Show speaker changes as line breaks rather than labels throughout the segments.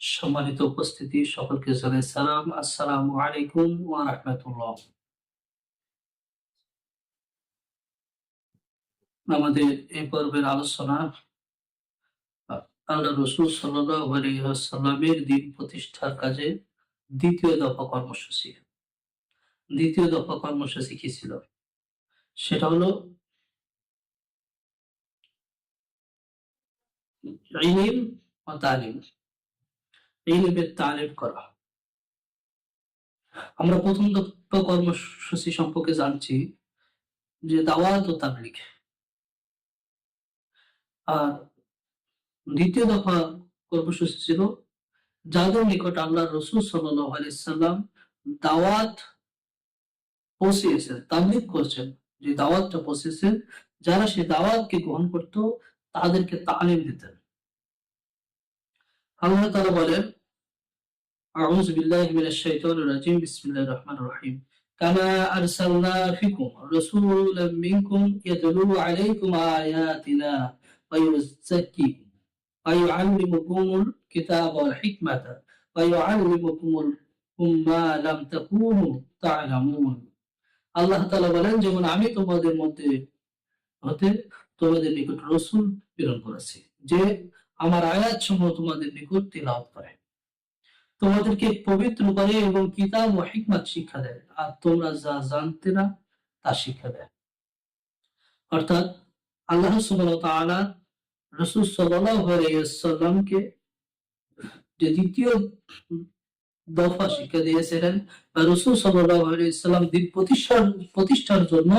সম্মানিত উপস্থিতি, সকলকে জানাই সালাম। আসসালামু আলাইকুম আমাদের এই পর্বের আলোচনা আল্লাহ রসুল ওয়াসাল্লামের দিন প্রতিষ্ঠার কাজে দ্বিতীয় দফা কর্মসূচি। দ্বিতীয় দফা কর্মসূচি কি ছিল? সেটা হলো ইলম ও তালিম। ইলমের তালিম করা। আমরা প্রথম কর্মসূচি সম্পর্কে জানছি যে দাওয়াত ও তাবলিগ। আর দ্বিতীয় দফা কর্মসূচি ছিল যাদের নিকট আল্লাহ রসুল সাল্লাম দাওয়াত পৌঁছিয়েছেন, তাবলিগ করছেন। যে দাওয়াতটা পৌঁছেছেন যারা সেই দাওয়াতকে গ্রহণ করত তাদেরকে তালিম দিতেন আল্লাহ তাআলা বলেন أعوذ بالله من الشيطان الرجيم بسم الله الرحمن الرحيم كما أرسلنا فيكم رسولا منكم يتلو عليكم آياتنا ويزكيكم ويعلمكم الكتاب والحكمة ويعلمكم ما لم تكونوا تعلمون আল্লাহ তাআলা বলেন যেমন আমি তোমাদের মধ্যে হতে তোমাদের নিকট রসুল প্রেরণ করেছি, যে আমার আয়াত সমূহ তোমাদের নিকট তিলাওয়াত করে। তোমাদেরকে পবিত্র করে এবং কিতাব ও হিকমত শিক্ষা দেয়, আর তোমরা যা জানতে না, তা শিক্ষা দেয়। অর্থাৎ আল্লাহ তাআলা রাসূল ওয়াসাল্লামকে যে দ্বিতীয় দফা শিক্ষা দিয়েছিলেন বা রসুল সাল্লাল্লাহু আলাইহি ওয়াসাল্লাম দিন প্রতিষ্ঠার প্রতিষ্ঠার জন্য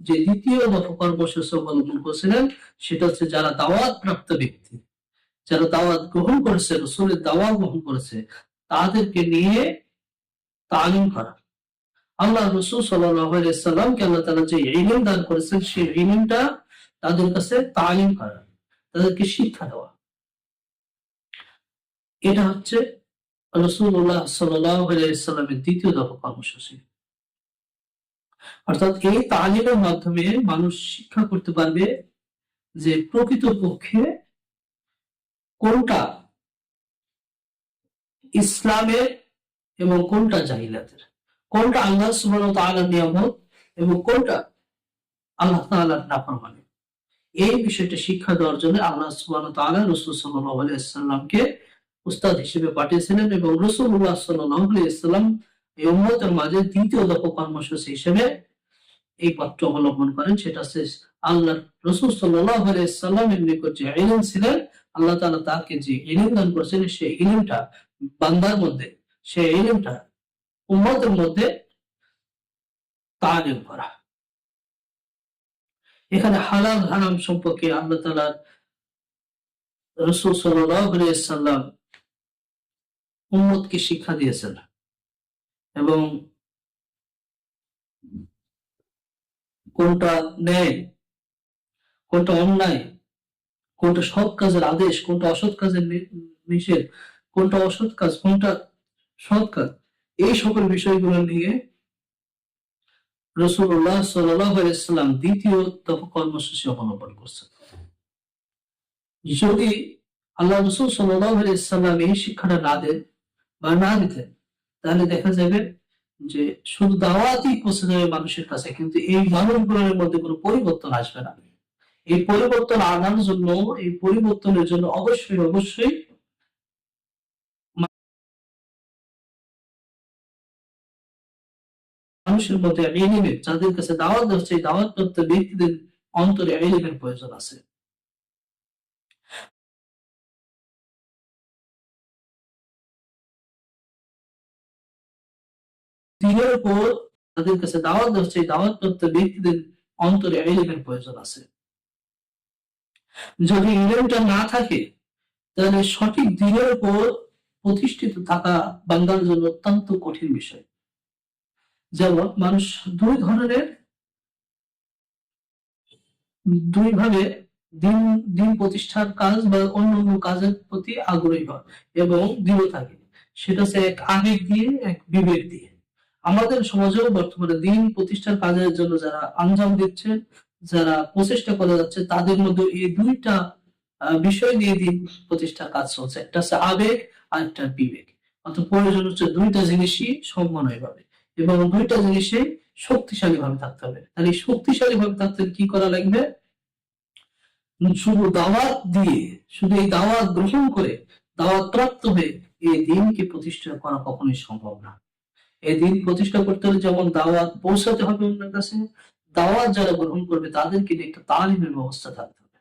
যে দ্বিতীয় দফা কর্মসূচি অবলম্বন করেছিলেন, সেটা হচ্ছে যারা দাওয়াত প্রাপ্ত ব্যক্তি। যারা দাওয়াত গ্রহণ করেছে, রসুলের দাওয়াত গ্রহণ করেছে, তাদেরকে নিয়ে তালিম করা। আল্লাহ রসুল সাল্লামকে আল্লাহ তালা যে ইলিম দান করেছেন, সেই ইলিমটা তাদের কাছে তালিম করা, তাদেরকে শিক্ষা দেওয়া। এটা হচ্ছে রসুল্লাহ সাল্লামের দ্বিতীয় দফা কর্মসূচি। অর্থাৎ এই তালিমের মাধ্যমে মানুষ শিক্ষা করতে পারবে যে প্রকৃত পক্ষে কোনটা ইসলামের এবং কোনটা জাহিলাতের, কোনটা আল্লাহ সুবহানাহু ওয়া নিয়ামত এবং কোনটা আল্লাহ তাআলার নাফরমানি। এই বিষয়টা শিক্ষা দেওয়ার জন্য আল্লাহ সুবহানাহু ওয়া তাআলা রাসূল সাল্লাল্লাহু আলাইহি সাল্লামকে উস্তাদ হিসেবে পাঠিয়েছিলেন এবং রাসূলুল্লাহ সাল্লাল্লাহু আলাইহি সাল্লাম এই উম্মতের মাঝে দ্বিতীয় দফা কর্মসূচি হিসেবে এই পথটা অবলম্বন করেন। সেটা হচ্ছে আল্লাহ রসুল সাল্লামের নিকট যে ইলম ছিলেন, আল্লাহ তাআলা তাকে যে ইলম দান করেছেন, সেই ইলমটা বান্দার মধ্যে, সেই ইলমটা উম্মতের মধ্যে তালিম করা। এখানে হালাল হারাম সম্পর্কে আল্লাহ তাআলা রসুল আলাইহি সাল্লাম উম্মতকে শিক্ষা দিয়েছেন। এবং কোনটা ন্যায়, কোনটা অন্যায়, কোনটা সৎ কাজের আদেশ, কোনটা অসৎ কাজের নিষেধ, কোনটা অসৎ কাজ, কোনটা সৎ কাজ, এই সকল বিষয়গুলো নিয়ে রসুল্লাহ সাল্লাম দ্বিতীয় দফা কর্মসূচি অবলম্বন করছেন। যদি আল্লাহ রসুল সাল্লাম এই শিক্ষাটা না দেন বা না দিতেন তাহলে দেখা যাবে যে শুধু দাওয়াতই পৌঁছে যাবে মানুষের কাছে, কিন্তু এই মানুষগুলোর মধ্যে কোনো পরিবর্তন আসবে না। এই পরিবর্তন আনার জন্য, এই পরিবর্তনের জন্য অবশ্যই অবশ্যই মানুষের মধ্যে যাদের কাছে দাওয়াত হচ্ছে দাওয়াত প্রাপ্ত ব্যক্তিদের অন্তরে এলিমের প্রয়োজন আছে। দিনের উপর তাদের কাছে দাওয়াত হচ্ছে, এই দাওয়াত প্রাপ্ত ব্যক্তিদের অন্তরে এলিমের প্রয়োজন আছে। যদি ইলেমটা না থাকে, তাহলে সঠিক দিনের উপর প্রতিষ্ঠিত থাকা বান্দার জন্য অত্যন্ত কঠিন বিষয়। যেমন মানুষ দুই ধরনের দুই ভাবে দিন দিন প্রতিষ্ঠার কাজ বা অন্য অন্য কাজের প্রতি আগ্রহী হয় এবং দৃঢ় থাকে। সেটা হচ্ছে এক আবেগ দিয়ে, এক বিবেক দিয়ে। আমাদের সমাজেও বর্তমানে দিন প্রতিষ্ঠার কাজের জন্য যারা আঞ্জাম দিচ্ছেন যারা প্রচেষ্টা করে যাচ্ছে, তাদের মধ্যে এই দুইটা বিষয় দিয়ে দিন প্রতিষ্ঠার কাজ চলছে। একটা হচ্ছে আবেগ আর একটা বিবেক। অর্থাৎ প্রয়োজন হচ্ছে দুইটা জিনিসই সমন্বয় ভাবে এবং দুইটা জিনিসই শক্তিশালী ভাবে থাকতে হবে। তাহলে শক্তিশালী ভাবে থাকতে কি করা লাগবে? শুধু দাওয়াত দিয়ে, শুধু এই দাওয়াত গ্রহণ করে দাওয়াত প্রাপ্ত হয়ে এই দিনকে প্রতিষ্ঠা করা কখনোই সম্ভব না। এই দিন প্রতিষ্ঠা করতে হলে যেমন দাওয়াত পৌঁছাতে হবে অন্যের কাছে, দাওয়াত যারা গ্রহণ করবে তাদেরকে একটা তালিমের ব্যবস্থা থাকতে হবে।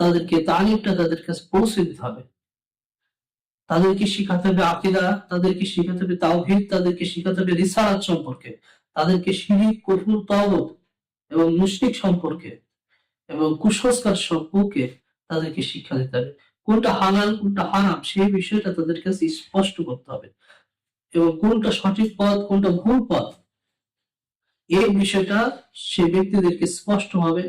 তাদেরকে তালিমটা তাদের কাছে পৌঁছে দিতে হবে। তাদেরকে শিখাতে হবে আকিদা, তাদেরকে শিখাতে হবে তাওহিদ, তাদেরকে শিখাতে হবে রিসালাত সম্পর্কে, তাদেরকে শিরিক, কঠোর তাওত এবং মুশরিক সম্পর্কে এবং কুসংস্কার সম্পর্কে তাদেরকে শিক্ষা দিতে হবে। কোনটা হালাল, কোনটা হারাম, সেই বিষয়টা তাদের কাছে স্পষ্ট করতে হবে। এবং কোনটা সঠিক পথ, কোনটা ভুল পথ, এই বিষয়টা সে ব্যক্তিদেরকে স্পষ্টভাবে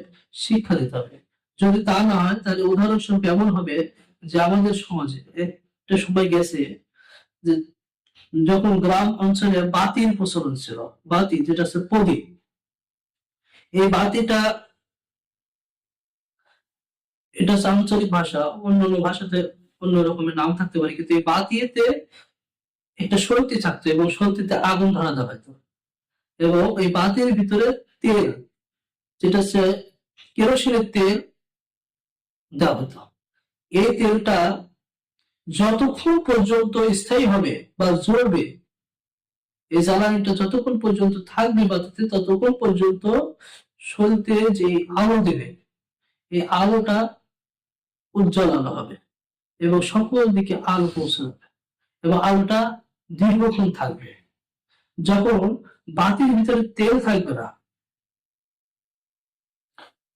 শিক্ষা দিতে হবে। যদি তা না হয়, তাহলে উদাহরণস্বরূপ এমন হবে যে আমাদের সমাজে একটা সময় গেছে যে যখন গ্রাম অঞ্চলে বাতির প্রচলন ছিল, বাতি যেটা হচ্ছে প্রদীপ, এই বাতিটা এটা আঞ্চলিক ভাষা অন্য অন্য ভাষাতে অন্য রকমের নাম থাকতে পারে, কিন্তু এই বাতিতে একটা সলতি থাকতো এবং সলতিতে আগুন ধরা দেওয়া হতো এবং এই বাতির ভিতরে তেল, যেটা হচ্ছে কেরোসিনের তেল দেওয়া হতো। এই তেলটা যতক্ষণ পর্যন্ত স্থায়ী হবে বা জ্বলবে, এই জ্বালানিটা যতক্ষণ পর্যন্ত থাকবে বাতিতে, ততক্ষণ পর্যন্ত সলতে যে আলো দেবে, এই আলোটা উজ্জ্বল উজ্জ্বলানো হবে এবং সকল দিকে আলো পৌঁছে যাবে এবং আলোটা দীর্ঘক্ষণ থাকবে। যখন বাতির ভিতরে তেল থাকবে না,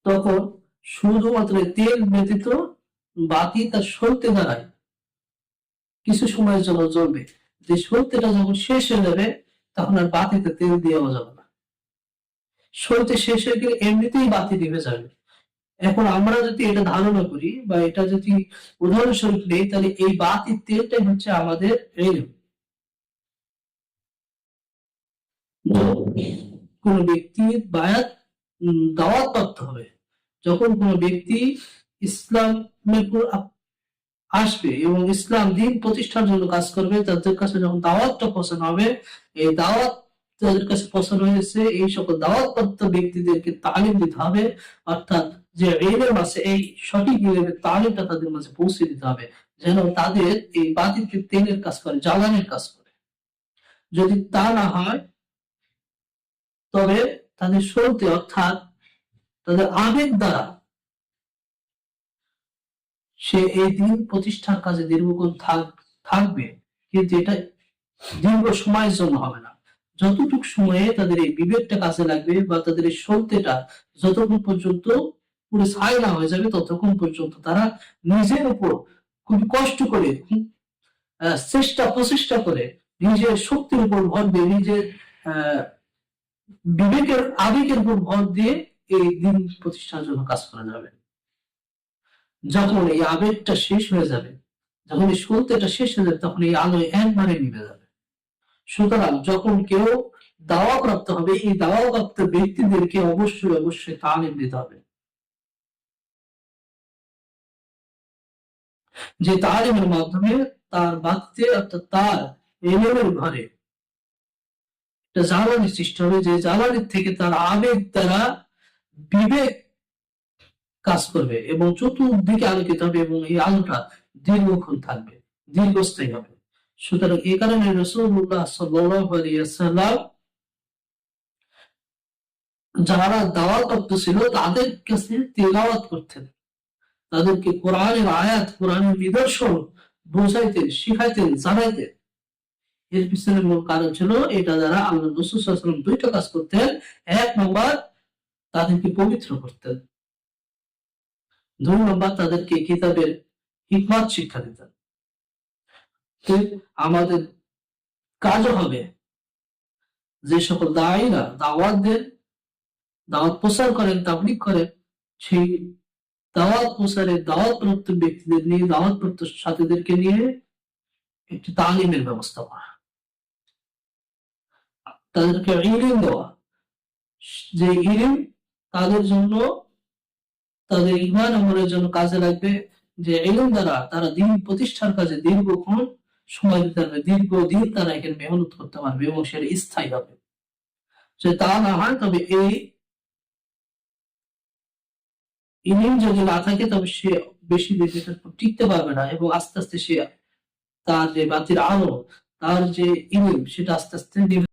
তখন শুধুমাত্র তেল ব্যতীত বাতি তার সলতে দাঁড়ায় কিছু সময়ের জন্য জ্বলবে। যে সলতেটা যখন শেষ হয়ে যাবে, তখন আর বাতিতে তেল দেওয়া যাবে না। সলতে শেষ হয়ে গেলে এমনিতেই বাতি নিভে যাবে। এখন আমরা যদি এটা ধারণা করি বা এটা যদি উদাহরণস্বরূপ নেই, তাহলে এই বাতির তেলটাই হচ্ছে আমাদের এলম বায়াত দাওয়াত প্রাপ্ত হবে। যখন ব্যক্তি ইসলামের আসবে এবং ইসলাম দিন প্রতিষ্ঠার জন্য কাজ করবে, তাদের কাছে যখন দাওয়াতটা পৌঁছানো হবে, এই দাওয়াত তাদের কাছে পৌঁছানো হয়েছে, এই সকল দাওয়াতপ্রাপ্ত ব্যক্তিদেরকে তালিম দিতে হবে, অর্থাৎ যে এই সঠিক তালিমটা তাদের মাঝে পৌঁছে দিতে হবে, যেন তাদের এই বাতিলকে তেলের কাজ করে, জ্বালানির কাজ করে। যদি তা না হয় তবে তাদের সরতে অর্থাৎ তাদের আবেগ দ্বারা সে এই দিন প্রতিষ্ঠার কাজে দীর্ঘক্ষণ থাক- থাকবে। কিন্তু এটা দীর্ঘ সময়ের জন্য হবে না। যতটুকু সময়ে তাদের এই বিবেকটা কাজে লাগবে বা তাদের এই সত্যটা যতক্ষণ পর্যন্ত পুরো ছাই না হয়ে যাবে ততক্ষণ পর্যন্ত তারা নিজের উপর খুব কষ্ট করে চেষ্টা প্রচেষ্টা করে নিজের শক্তির উপর ভর দিয়ে নিজের আহ, বিবেকের আবেগের উপর ভর দিয়ে এই দিন প্রতিষ্ঠার জন্য কাজ করা যাবে। যখন এই আবেগটা শেষ হয়ে যাবে, যখন এই সত্যটা শেষ হয়ে যাবে, তখন এই আলো একবারে নিভে যাবে। সুতরাং যখন কেউ দাওয়া প্রাপ্ত হবে, এই দাওয়া প্রাপ্ত ব্যক্তিদেরকে অবশ্যই অবশ্যই তালিম দিতে হবে। যে তালিমের মাধ্যমে তার বাক্যে অর্থাৎ তার এলেমের ঘরে জ্বালানি সৃষ্টি হবে, যে জ্বালানির থেকে তার আবেগ দ্বারা বিবেক কাজ করবে এবং চতুর্দিকে আলোকিত হবে এবং এই আলোটা দীর্ঘক্ষণ থাকবে, দীর্ঘস্থায়ী হবে। সুতরাং এই কারণে রসুল্লাহ সাল্লাম যারা দাওয়াত ছিল, তাদের কাছে তেলাওয়াত করতেন। তাদেরকে কোরআনের আয়াত, কোরআনের নিদর্শন বোঝাইতেন, শিখাইতেন, জানাইতেন। এর পিছনে মূল কারণ ছিল এটা দ্বারা আল্লাহ রসুল দুইটা কাজ করতেন। এক নম্বর, তাদেরকে পবিত্র করতেন। দুই নম্বর, তাদেরকে কিতাবের হিকমত শিক্ষা দিতেন। আমাদের কাজও হবে যে সকল দায়ীরা দাওয়াত দেন, দাওয়াত প্রচার করেন তাবলিক করেন, সেই দাওয়াত প্রচারে দাওয়াত প্রাপ্ত ব্যক্তিদের নিয়ে দাওয়াত প্রাপ্ত সাথীদেরকে নিয়ে একটি তালিমের ব্যবস্থা করা। তাদেরকে ইলিম দেওয়া। যে ইলিম তাদের জন্য, তাদের ইমান আমলের জন্য কাজে লাগবে যে এলম দ্বারা তারা দিন প্রতিষ্ঠার কাজে দীর্ঘক্ষণ সময় দিতে পারবে, দীর্ঘদিন তারা এখানে মেহনত করতে পারবে এবং সেটা স্থায়ী হবে যে তা না হয়, তবে এই ইলিম যদি না থাকে, তবে সে বেশি উপর টিকতে পারবে না এবং আস্তে আস্তে সে তার যে বাতির আলো তার যে ইলিম সেটা আস্তে আস্তে